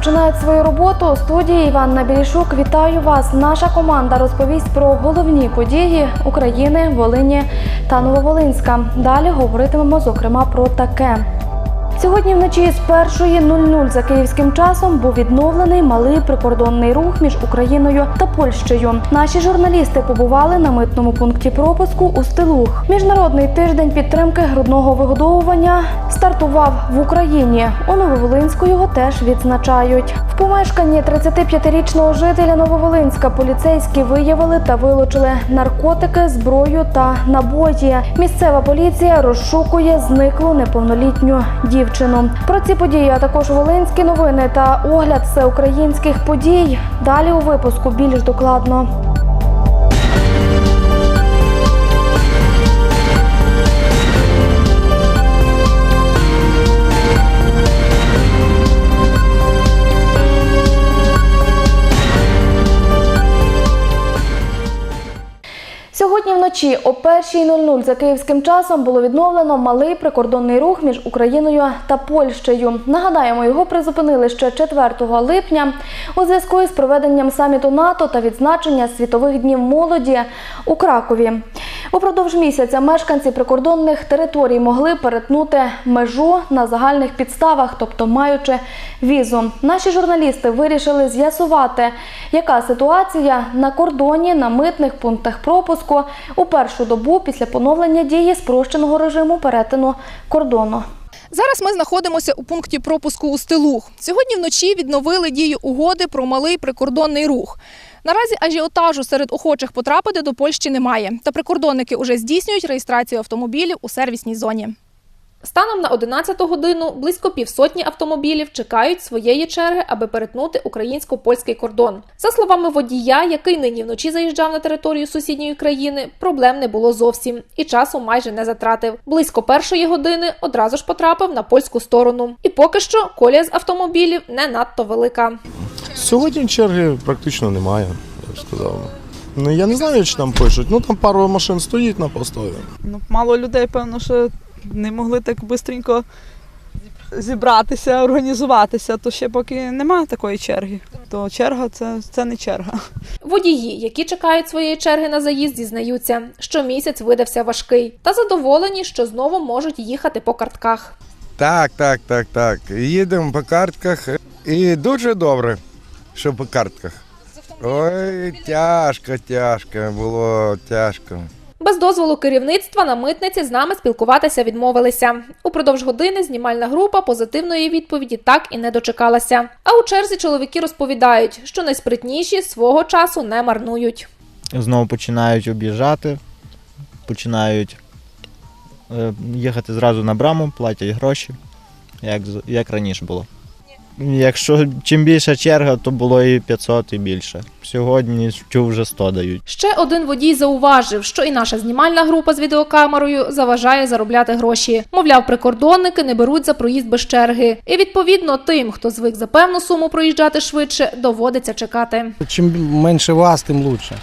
розпочинають свою роботу. У студії Іванна Білішук. Вітаю вас. Наша команда розповість про головні події України, Волині та Нововолинська. Далі говоритимемо зокрема про таке. Сьогодні вночі з 1.00 за київським часом був відновлений малий прикордонний рух між Україною та Польщею. Наші журналісти побували на митному пункті пропуску у Стилух. Міжнародний тиждень підтримки грудного вигодовування стартував в Україні. У Нововолинську його теж відзначають. В помешканні 35-річного жителя Нововолинська поліцейські виявили та вилучили наркотики, зброю та набої. Місцева поліція розшукує зниклу неповнолітню дівчину. Про ці події, а також волинські новини та огляд всеукраїнських подій. Далі у випуску більш докладно. Вночі о 1.00 за київським часом було відновлено малий прикордонний рух між Україною та Польщею. Нагадаємо, його призупинили ще 4 липня у зв'язку із проведенням саміту НАТО та відзначення світових днів молоді у Кракові. Упродовж місяця мешканці прикордонних територій могли перетнути межу на загальних підставах, тобто маючи візу. Наші журналісти вирішили з'ясувати, яка ситуація на кордоні на митних пунктах пропуску у першу добу після поновлення дії спрощеного режиму перетину кордону. Зараз ми знаходимося у пункті пропуску у Стилух. Сьогодні вночі відновили дію угоди про малий прикордонний рух. Наразі ажіотажу серед охочих потрапити до Польщі немає. Та прикордонники уже здійснюють реєстрацію автомобілів у сервісній зоні. Станом на 11 годину близько півсотні автомобілів чекають своєї черги, аби перетнути українсько-польський кордон. За словами водія, який нині вночі заїжджав на територію сусідньої країни, проблем не було зовсім і часу майже не затратив. Близько першої години одразу ж потрапив на польську сторону. І поки що колія з автомобілів не надто велика. Сьогодні черги практично немає, я б сказав. Ну я не знаю, чи там пишуть. Ну там пару машин стоїть на постові. Ну, мало людей, певно, що не могли так швидко зібратися, організуватися, то ще поки немає такої черги. То черга це, це не черга. Водії, які чекають своєї черги на заїзд, зізнаються, що місяць видався важкий, та задоволені, що знову можуть їхати по картках. Так, так, так, так. Їдемо по картках і дуже добре, що по картках. Ой, тяжко, тяжко, було тяжко. Без дозволу керівництва на митниці з нами спілкуватися відмовилися. Упродовж години знімальна група позитивної відповіді так і не дочекалася. А у черзі чоловіки розповідають, що найспритніші свого часу не марнують. знову починають об'їжджати, починають е, їхати зразу на браму, платять гроші, як, як раніше було. Якщо чим більша черга, то було і 500 і більше. Сьогодні чув вже 100 дають. Ще один водій зауважив, що і наша знімальна група з відеокамерою заважає заробляти гроші. Мовляв, прикордонники не беруть за проїзд без черги. І відповідно тим, хто звик за певну суму проїжджати швидше, доводиться чекати. Чим менше вас, тим лучше.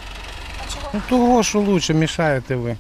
Ну, того, що лучше мішаєте ви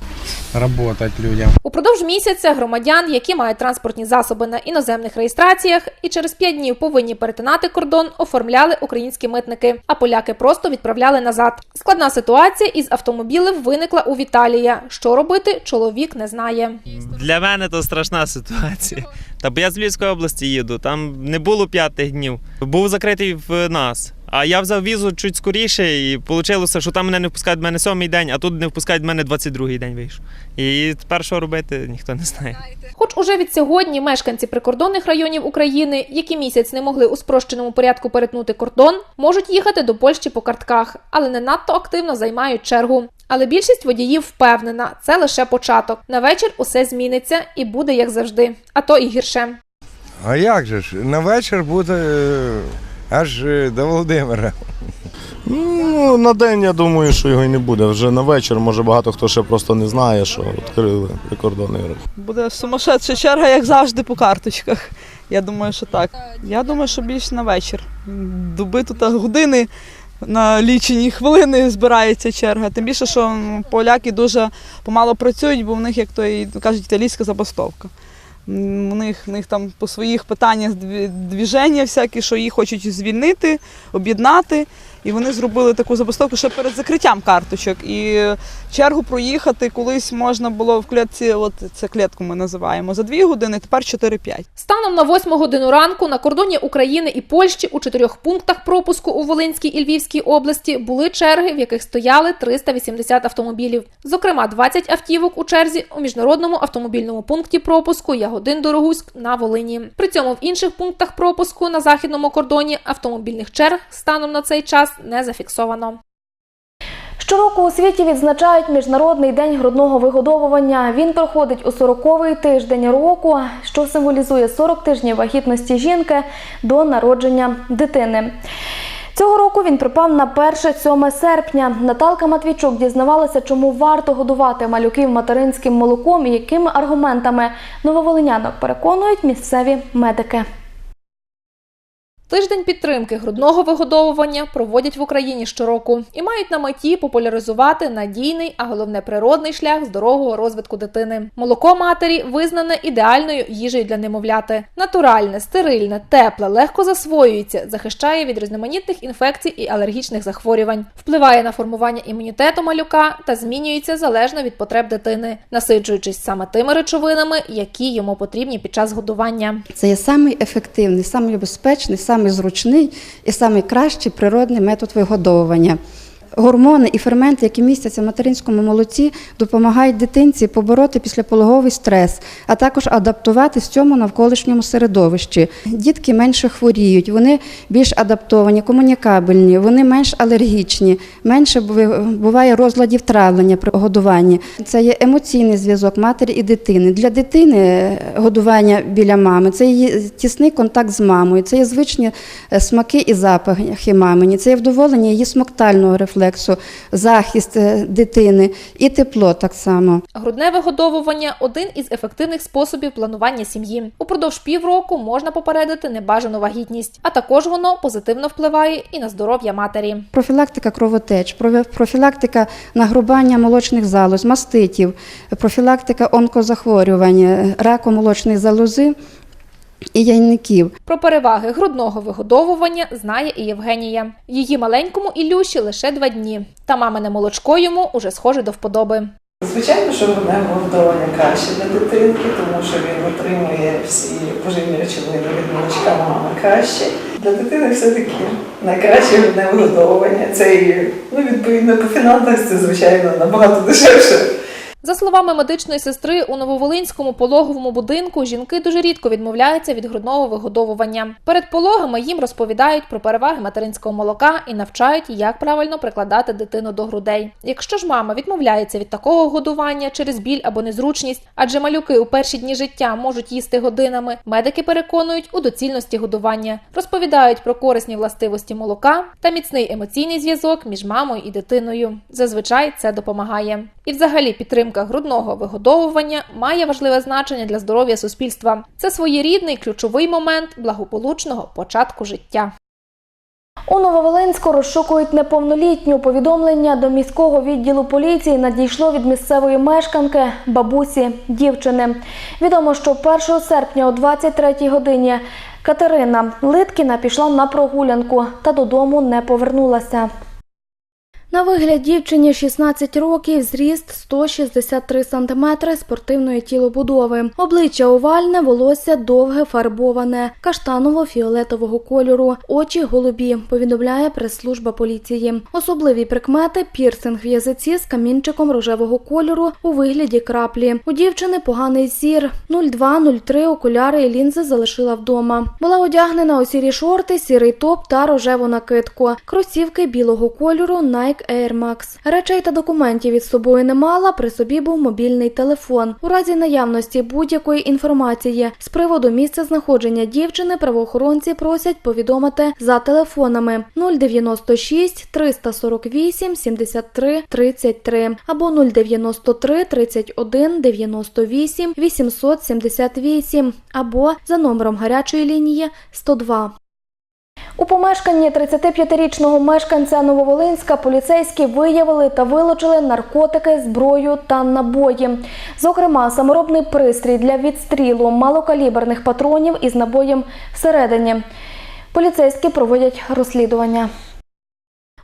працювати людям. Упродовж місяця громадян, які мають транспортні засоби на іноземних реєстраціях і через 5 днів повинні перетинати кордон, оформляли українські митники, а поляки просто відправляли назад. Складна ситуація із автомобілем виникла у Віталія. Що робити, чоловік не знає. Для мене то страшна ситуація. Та бо я з Львівської області їду, там не було п'ятих днів. Був закритий в нас. А я взяв візу чуть скоріше, і вийшло, що там мене не впускають в мене сьомий день, а тут не впускають в мене 22-й день вийшов. І тепер що робити, ніхто не знає. Хоч уже від сьогодні мешканці прикордонних районів України, які місяць не могли у спрощеному порядку перетнути кордон, можуть їхати до Польщі по картках, але не надто активно займають чергу. Але більшість водіїв впевнена, це лише початок. На вечір усе зміниться і буде як завжди, а то і гірше. А як же ж? На вечір буде е, аж е, до Володимира. Ну, на день я думаю, що його і не буде. Вже на вечір, може багато хто ще просто не знає, що відкрили прикордонний рух. Буде сумасшедша черга, як завжди, по карточках. Я думаю, що так. Я думаю, що більше на вечір. Доби тут години на лічені хвилини збирається черга. Тим більше, що поляки дуже помало працюють, бо в них, як то і кажуть, італійська забастовка. У них, у них там по своїх питаннях дві- двіження всякі, що їх хочуть звільнити, об'єднати. І вони зробили таку забастовку ще перед закриттям карточок. І чергу проїхати колись можна було в клітці, от це клітку ми називаємо, за 2 години, тепер 4-5. Станом на 8 годину ранку на кордоні України і Польщі у чотирьох пунктах пропуску у Волинській і Львівській області були черги, в яких стояли 380 автомобілів. Зокрема, 20 автівок у черзі у міжнародному автомобільному пункті пропуску Ягодин Дорогуськ на Волині. При цьому в інших пунктах пропуску на західному кордоні автомобільних черг станом на цей час не зафіксовано. Щороку у світі відзначають Міжнародний день грудного вигодовування. Він проходить у 40-й тиждень року, що символізує 40 тижнів вагітності жінки до народження дитини. Цього року він припав на 1-7 серпня. Наталка Матвійчук дізнавалася, чому варто годувати малюків материнським молоком і якими аргументами нововолинянок переконують місцеві медики. Тиждень підтримки грудного вигодовування проводять в Україні щороку і мають на меті популяризувати надійний, а головне природний шлях здорового розвитку дитини. Молоко матері визнане ідеальною їжею для немовляти. Натуральне, стерильне, тепле, легко засвоюється, захищає від різноманітних інфекцій і алергічних захворювань, впливає на формування імунітету малюка та змінюється залежно від потреб дитини, насиджуючись саме тими речовинами, які йому потрібні під час годування. Це є самий ефективний, самий безпечний, самий зручний і найкращий природний метод вигодовування. Гормони і ферменти, які містяться в материнському молоці, допомагають дитинці побороти післяпологовий стрес, а також адаптуватись цьому навколишньому середовищі. Дітки менше хворіють, вони більш адаптовані, комунікабельні, вони менш алергічні, менше буває розладів травлення при годуванні. Це є емоційний зв'язок матері і дитини. Для дитини е, годування біля мами це її тісний контакт з мамою, це є звичні е, смаки і запахи мамині, це є вдоволення її смоктального рефлексу, захист е, дитини і тепло так само. Грудне вигодовування один із ефективних способів планування сім'ї. Упродовж півроку можна попередити небажану вагітність, а також воно позитивно впливає і на здоров'я матері. Профілактика кровотеч, профі- профілактика нагрубання молочних залоз, маститів, профілактика онкозахворювань, е, раку молочної залози і яйників. Про переваги грудного вигодовування знає і Євгенія. Її маленькому Ілюші лише два дні, та мамине молочко йому уже схоже до вподоби. Звичайно, що грудне вигодовування краще для дитинки, тому що він отримує всі поживні речовини від молочка мами краще. Для дитини все-таки найкраще грудне вигодовування. Це і, ну, відповідно по фінансах це звичайно набагато дешевше. За словами медичної сестри, у Нововолинському пологовому будинку жінки дуже рідко відмовляються від грудного вигодовування. Перед пологами їм розповідають про переваги материнського молока і навчають, як правильно прикладати дитину до грудей. Якщо ж мама відмовляється від такого годування через біль або незручність, адже малюки у перші дні життя можуть їсти годинами, медики переконують у доцільності годування, розповідають про корисні властивості молока та міцний емоційний зв'язок між мамою і дитиною. Зазвичай це допомагає. І, взагалі, підтримка грудного вигодовування має важливе значення для здоров'я суспільства. Це своєрідний ключовий момент благополучного початку життя. У Нововолинську розшукують неповнолітню. Повідомлення до міського відділу поліції надійшло від місцевої мешканки бабусі дівчини. Відомо, що 1 серпня о 23 годині Катерина Литкіна пішла на прогулянку та додому не повернулася. На вигляд дівчині 16 років, зріст 163 см спортивної тілобудови. Обличчя овальне, волосся довге, фарбоване, каштаново-фіолетового кольору, очі голубі, повідомляє прес-служба поліції. Особливі прикмети пірсинг в язиці з камінчиком рожевого кольору у вигляді краплі. У дівчини поганий зір. 02-03 окуляри і лінзи залишила вдома. Була одягнена у сірі шорти, сірий топ та рожеву накидку. Кросівки білого кольору Nike Air Max. Речей та документів від собою не мала. При собі був мобільний телефон. У разі наявності будь-якої інформації з приводу місця знаходження дівчини правоохоронці просять повідомити за телефонами 096 348 73 33 або 093 31 98 878 або за номером гарячої лінії 102. У помешканні 35-річного мешканця Нововолинська поліцейські виявили та вилучили наркотики, зброю та набої. Зокрема, саморобний пристрій для відстрілу малокаліберних патронів із набоєм всередині. Поліцейські проводять розслідування.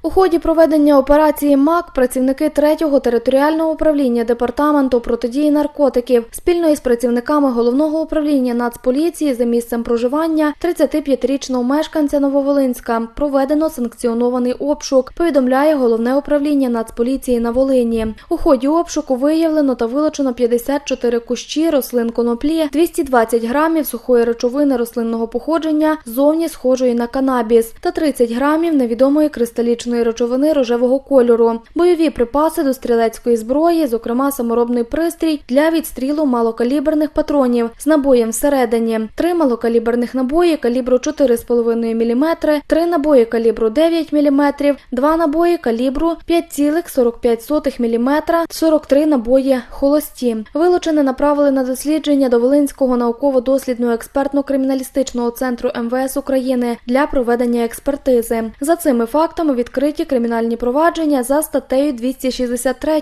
У ході проведення операції МАК працівники 3-го територіального управління департаменту протидії наркотиків спільно із працівниками головного управління Нацполіції за місцем проживання 35-річного мешканця Нововолинська проведено санкціонований обшук. Повідомляє головне управління Нацполіції на Волині. У ході обшуку виявлено та вилучено 54 кущі рослин коноплі, 220 грамів сухої речовини рослинного походження, зовні схожої на канабіс, та 30 грамів невідомої кристалічної речовини рожевого кольору, бойові припаси до стрілецької зброї, зокрема саморобний пристрій для відстрілу малокаліберних патронів з набоєм всередині, три малокаліберних набої калібру 4,5 мм, три набої калібру 9 мм, два набої калібру 5,45 мм, 43 набої холості. Вилучене направили на дослідження до Волинського науково-дослідного експертно-криміналістичного центру МВС України для проведення експертизи. За цими фактами відкриті кримінальні провадження за статтею 263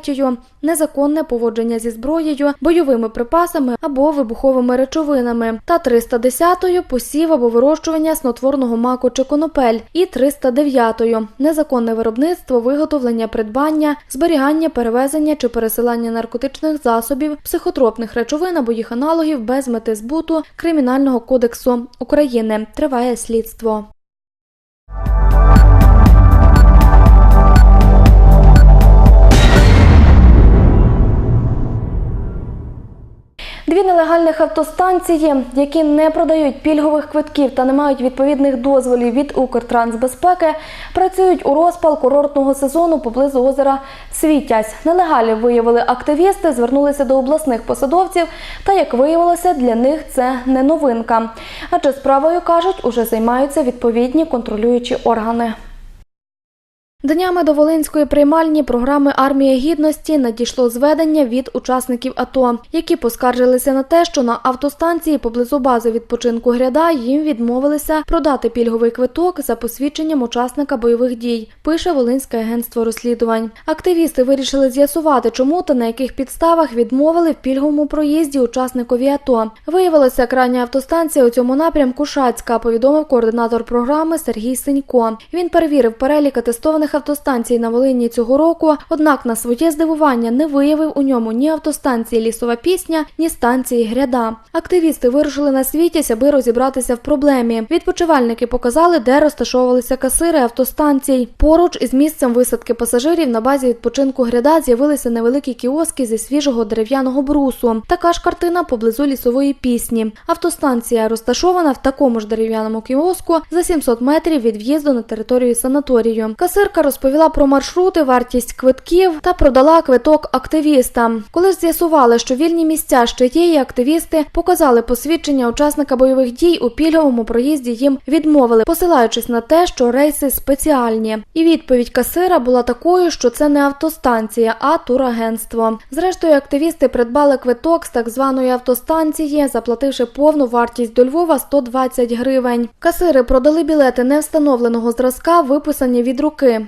незаконне поводження зі зброєю, бойовими припасами або вибуховими речовинами та 310 посів або вирощування снотворного маку чи конопель і 309 незаконне виробництво, виготовлення, придбання, зберігання, перевезення чи пересилання наркотичних засобів, психотропних речовин або їх аналогів без мети збуту Кримінального кодексу України. Триває слідство. Дві нелегальних автостанції, які не продають пільгових квитків та не мають відповідних дозволів від Укртрансбезпеки, працюють у розпал курортного сезону поблизу озера Світязь. Нелегалів виявили активісти, звернулися до обласних посадовців, та як виявилося, для них це не новинка. Адже справою кажуть, уже займаються відповідні контролюючі органи. Днями до Волинської приймальні програми Армія гідності надійшло зведення від учасників АТО, які поскаржилися на те, що на автостанції поблизу бази відпочинку гряда їм відмовилися продати пільговий квиток за посвідченням учасника бойових дій. Пише Волинське агентство розслідувань. Активісти вирішили з'ясувати, чому та на яких підставах відмовили в пільговому проїзді учасникові АТО. Виявилося, крайня автостанція у цьому напрямку Шацька, повідомив координатор програми Сергій Синько. Він перевірив перелік атестованих автостанцій на Волині цього року, однак на своє здивування не виявив у ньому ні автостанції Лісова пісня, ні станції Гряда. Активісти вирушили на світязь, аби розібратися в проблемі. Відпочивальники показали, де розташовувалися касири автостанцій. Поруч із місцем висадки пасажирів на базі відпочинку Гряда з'явилися невеликі кіоски зі свіжого дерев'яного брусу. Така ж картина поблизу лісової пісні. Автостанція розташована в такому ж дерев'яному кіоску за 700 метрів від в'їзду на територію санаторію. Касирка розповіла про маршрути, вартість квитків та продала квиток активістам. Коли з'ясували, що вільні місця ще є, і активісти показали посвідчення учасника бойових дій у пільговому проїзді їм відмовили, посилаючись на те, що рейси спеціальні. І відповідь касира була такою, що це не автостанція, а турагентство. Зрештою, активісти придбали квиток з так званої автостанції, заплативши повну вартість до Львова 120 гривень. Касири продали білети невстановленого зразка, виписані від руки.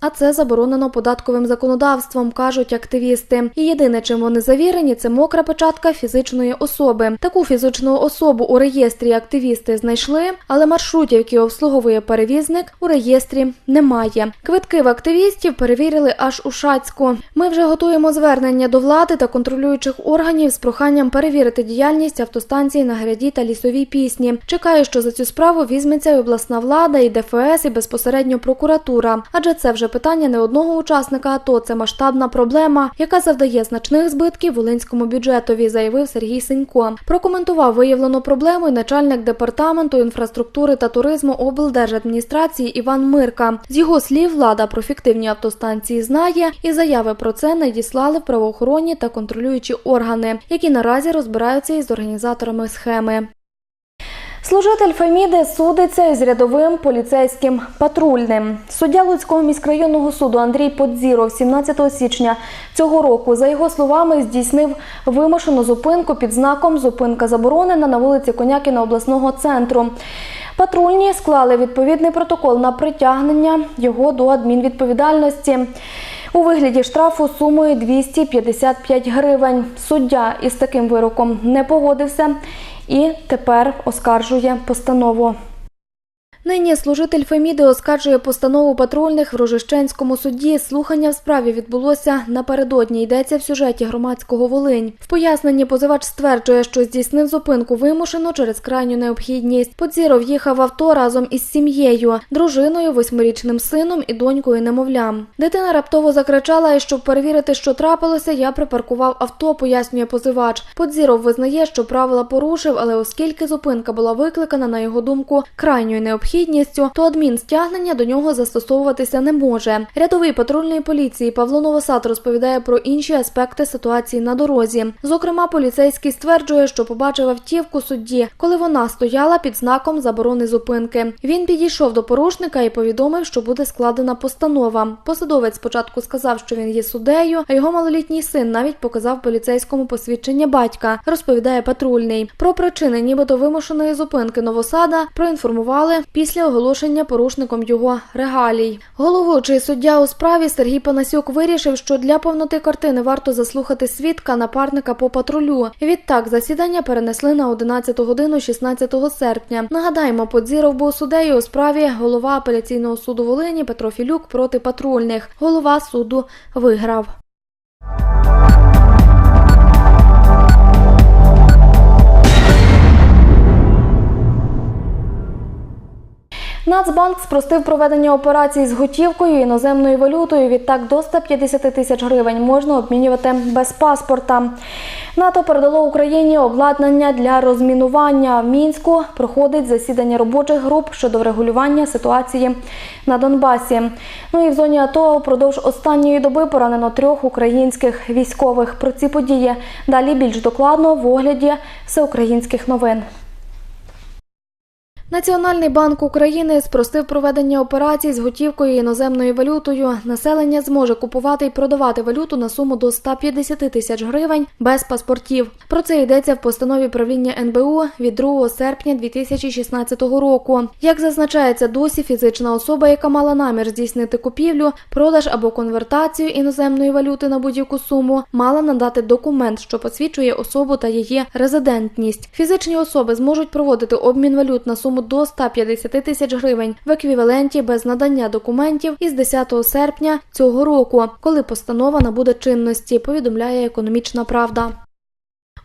А це заборонено податковим законодавством, кажуть активісти. І єдине, чим вони завірені, це мокра печатка фізичної особи. Таку фізичну особу у реєстрі активісти знайшли, але маршрутів, які обслуговує перевізник, у реєстрі немає. Квитки в активістів перевірили аж у Шацьку. Ми вже готуємо звернення до влади та контролюючих органів з проханням перевірити діяльність автостанцій на гряді та лісовій пісні. Чекаю, що за цю справу візьметься і обласна влада, і ДФС, і безпосередньо прокуратура. Адже це вже питання не одного учасника АТО, це масштабна проблема, яка завдає значних збитків волинському бюджетові, заявив Сергій Синько. Прокоментував виявлену проблему й начальник департаменту інфраструктури та туризму облдержадміністрації Іван Мирка. З його слів, влада про фіктивні автостанції знає, і заяви про це надіслали правоохоронні та контролюючі органи, які наразі розбираються із організаторами схеми. Служитель Феміди судиться із рядовим поліцейським патрульним. Суддя Луцького міськрайонного суду Андрій Подзіров 17 січня цього року, за його словами, здійснив вимушену зупинку під знаком Зупинка заборонена на вулиці Конякіна обласного центру. Патрульні склали відповідний протокол на притягнення його до адмінвідповідальності. У вигляді штрафу сумою 255 гривень. Суддя із таким вироком не погодився і тепер оскаржує постанову. Нині служитель Феміди оскаржує постанову патрульних в Рожищенському суді. Слухання в справі відбулося напередодні. Йдеться в сюжеті громадського Волинь. В поясненні позивач стверджує, що здійснив зупинку вимушено через крайню необхідність. Подзіров їхав в авто разом із сім'єю, дружиною, восьмирічним сином і донькою немовлям. Дитина раптово закричала, і щоб перевірити, що трапилося, я припаркував авто, пояснює позивач. Подзіров визнає, що правила порушив, але оскільки зупинка була викликана, на його думку, крайньою необхідністю, то адмінстягнення до нього застосовуватися не може. Рядовий патрульної поліції Павло Новосад розповідає про інші аспекти ситуації на дорозі. Зокрема, поліцейський стверджує, що побачив автівку судді, коли вона стояла під знаком заборони зупинки. Він підійшов до порушника і повідомив, що буде складена постанова. Посадовець спочатку сказав, що він є суддею, а його малолітній син навіть показав поліцейському посвідчення батька, розповідає патрульний. Про причини нібито вимушеної зупинки Новосада проінформували після оголошення порушником його регалій. Головуючий суддя у справі Сергій Панасюк вирішив, що для повноти картини варто заслухати свідка напарника по патрулю. Відтак засідання перенесли на 11 годину 16 серпня. Нагадаємо, Подзіров був суддею у справі голова апеляційного суду Волині Петро Філюк проти патрульних. Голова суду виграв. Нацбанк спростив проведення операцій з готівкою іноземною валютою. Відтак до 150 тисяч гривень можна обмінювати без паспорта. НАТО передало Україні обладнання для розмінування. В мінську проходить засідання робочих груп щодо врегулювання ситуації на Донбасі. Ну і в зоні АТО упродовж останньої доби поранено трьох українських військових. Про ці події далі більш докладно в огляді всеукраїнських новин. Національний банк України спростив проведення операцій з готівкою і іноземною валютою. Населення зможе купувати і продавати валюту на суму до 150 тисяч гривень без паспортів. Про це йдеться в постанові правління НБУ від 2 серпня 2016 року. Як зазначається, досі фізична особа, яка мала намір здійснити купівлю, продаж або конвертацію іноземної валюти на будь-яку суму, мала надати документ, що посвідчує особу та її резидентність. Фізичні особи зможуть проводити обмін валют на суму до 150 тисяч гривень в еквіваленті без надання документів із 10 серпня цього року, коли постанова набуде чинності, повідомляє економічна правда.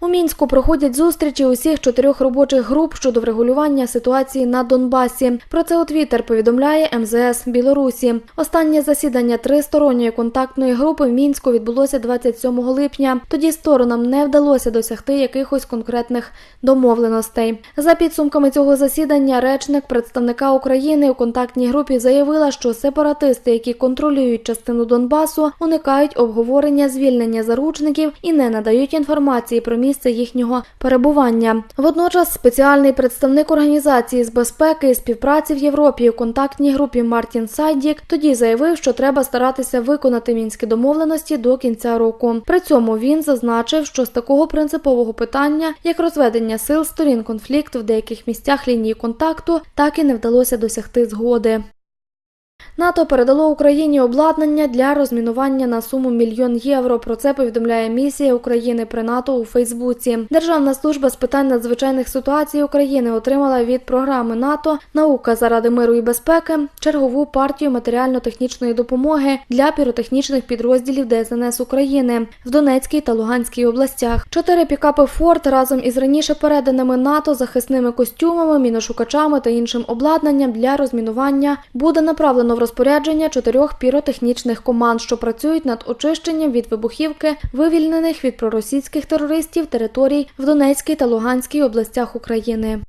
У мінську проходять зустрічі усіх чотирьох робочих груп щодо врегулювання ситуації на Донбасі. Про це у Твіттер повідомляє МЗС Білорусі. Останнє засідання тристоронньої контактної групи в мінську відбулося 27 липня. Тоді сторонам не вдалося досягти якихось конкретних домовленостей. За підсумками цього засідання, речник представника України у контактній групі заявила, що сепаратисти, які контролюють частину Донбасу, уникають обговорення звільнення заручників і не надають інформації про місце їхнього перебування. Водночас спеціальний представник організації з безпеки і співпраці в Європі у контактній групі Мартін Сайдік тоді заявив, що треба старатися виконати мінські домовленості до кінця року. При цьому він зазначив, що з такого принципового питання, як розведення сил сторін конфлікту в деяких місцях лінії контакту, так і не вдалося досягти згоди. НАТО передало Україні обладнання для розмінування на суму мільйон євро. Про це повідомляє місія України при НАТО у Фейсбуці. Державна служба з питань надзвичайних ситуацій України отримала від програми НАТО Наука заради миру і безпеки чергову партію матеріально-технічної допомоги для піротехнічних підрозділів ДСНС України в Донецькій та Луганській областях. Чотири пікапи Форд разом із раніше переданими НАТО захисними костюмами, міношукачами та іншим обладнанням для розмінування буде направлено в розпорядження чотирьох піротехнічних команд, що працюють над очищенням від вибухівки вивільнених від проросійських терористів територій в Донецькій та Луганській областях України.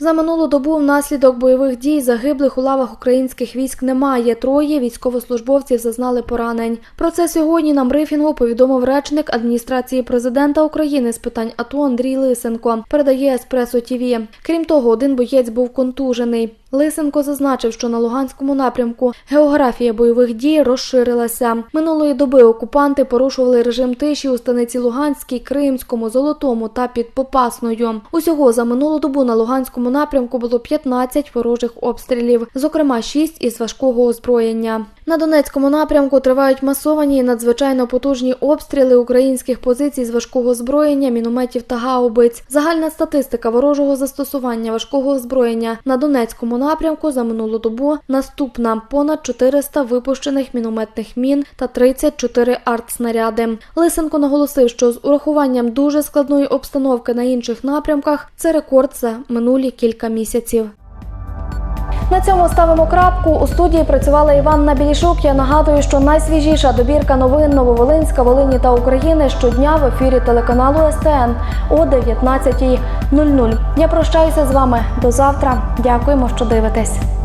За минулу добу внаслідок бойових дій загиблих у лавах українських військ немає. Троє військовослужбовців зазнали поранень. Про це сьогодні на брифінгу повідомив речник адміністрації президента України з питань АТО Андрій Лисенко. Передає Еспресо ТІВІ. Крім того, один боєць був контужений. Лисенко зазначив, що на Луганському напрямку географія бойових дій розширилася. Минулої доби окупанти порушували режим тиші у станиці Луганській, Кримському, Золотому та під Попасною. Усього за минулу добу на Луганському напрямку було 15 ворожих обстрілів, зокрема 6 із важкого озброєння. На Донецькому напрямку тривають масовані і надзвичайно потужні обстріли українських позицій з важкого озброєння, мінометів та гаубиць. Загальна статистика ворожого застосування важкого озброєння на Донецькому напрямку за минулу добу наступна: понад 400 випущених мінометних мін та 34 артснаряди. Лисенко наголосив, що з урахуванням дуже складної обстановки на інших напрямках це рекорд за минулі кілька місяців. На цьому ставимо крапку. У студії працювала Іванна Білішук. Я нагадую, що найсвіжіша добірка новин Нововолинська, Волині та України щодня в ефірі телеканалу СТН о 19.00. Я прощаюся з вами до завтра. Дякуємо, що дивитесь.